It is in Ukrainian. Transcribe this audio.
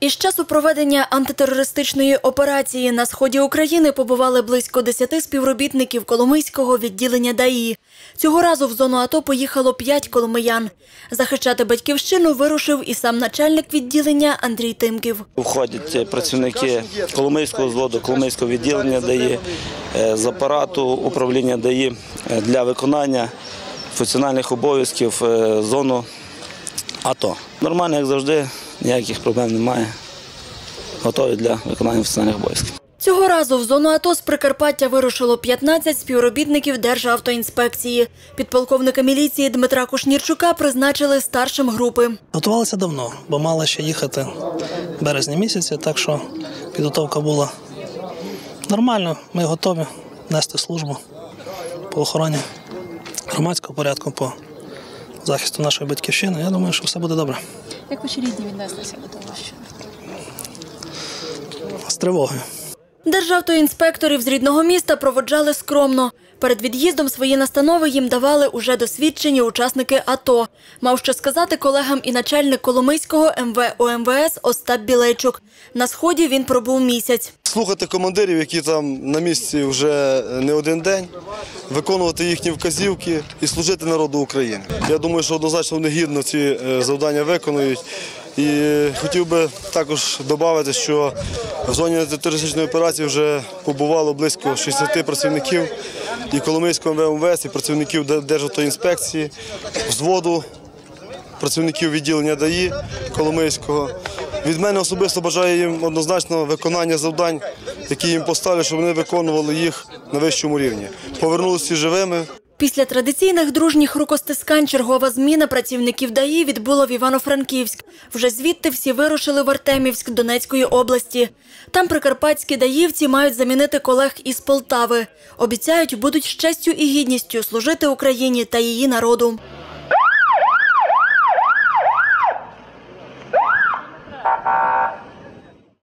Із часу проведення антитерористичної операції на сході України побували близько 10 співробітників Коломийського відділення ДАІ. Цього разу в зону АТО поїхало 5 коломиян. Захищати батьківщину вирушив і сам начальник відділення Андрій Тимків. Входять працівники Коломийського зводу, Коломийського відділення ДАІ, е, з апарату управління ДАІ е, для виконання функціональних обов'язків е, зону АТО. Нормально, як завжди, ніяких проблем немає. Готові для виконання функціональних обов'язків. Цього разу в зону АТО з Прикарпаття вирушило 15 співробітників Державтоінспекції. Підполковника міліції Дмитра Кушнірчука призначили старшим групи. Готувалися давно, бо мали ще їхати в березні місяці, так що підготовка була нормально. Ми готові нести службу по охороні громадського порядку, по захисту нашої батьківщини. Я думаю, що все буде добре. Як ваші рідні віднеслися до того, що З тривогою. Державтоінспекторів з рідного міста проводжали скромно. Перед від'їздом свої настанови їм давали уже досвідчені учасники АТО. Мав що сказати колегам і начальник Коломийського МВ ОМВС Остап Білейчук. На сході він пробув місяць. слухати командирів, які там на місці вже не один день, виконувати їхні вказівки і служити народу України. Я думаю, що однозначно вони гідно ці е, завдання виконують. І хотів би також додати, що в зоні антитерористичної операції вже побувало близько 60 працівників і Коломийського МВМВС, і працівників Державтоінспекції, взводу працівників відділення ДАІ Коломийського. Від мене особисто бажаю їм однозначно виконання завдань, які їм поставлять, щоб вони виконували їх на вищому рівні. Повернулися живими. Після традиційних дружніх рукостискань чергова зміна працівників ДАІ відбула в Івано-Франківськ. Вже звідти всі вирушили в Артемівськ Донецької області. Там прикарпатські даївці мають замінити колег із Полтави. Обіцяють, будуть з честю і гідністю служити Україні та її народу.